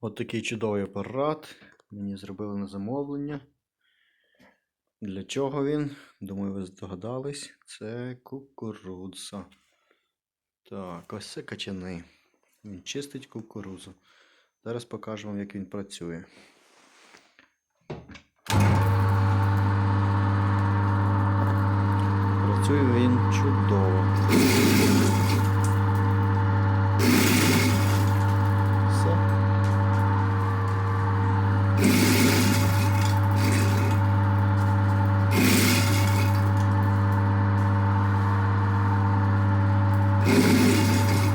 От чудовий апарат. Мені зробили на замовлення. Для чого він? Думаю, ви здогадались. Це кукурудза. Так, ось це качани. Він чистить кукурудзу. Зараз покажу вам, як він працює. Працює він чудово.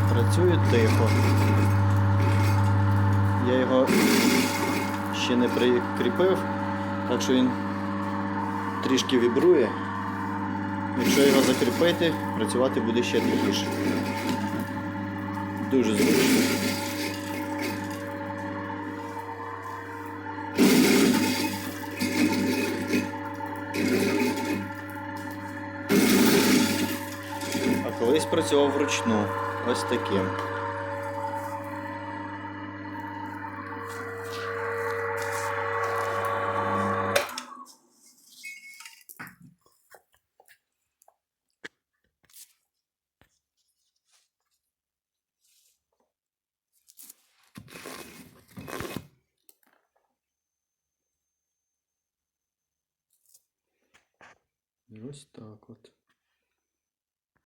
Працює тихо. Я його ще не прикріпив, так що він трішки вібрує. Якщо його закріпити, працювати буде ще тихіше. Дуже зручно. Колись працював вручну. Ось таким. Ось так от.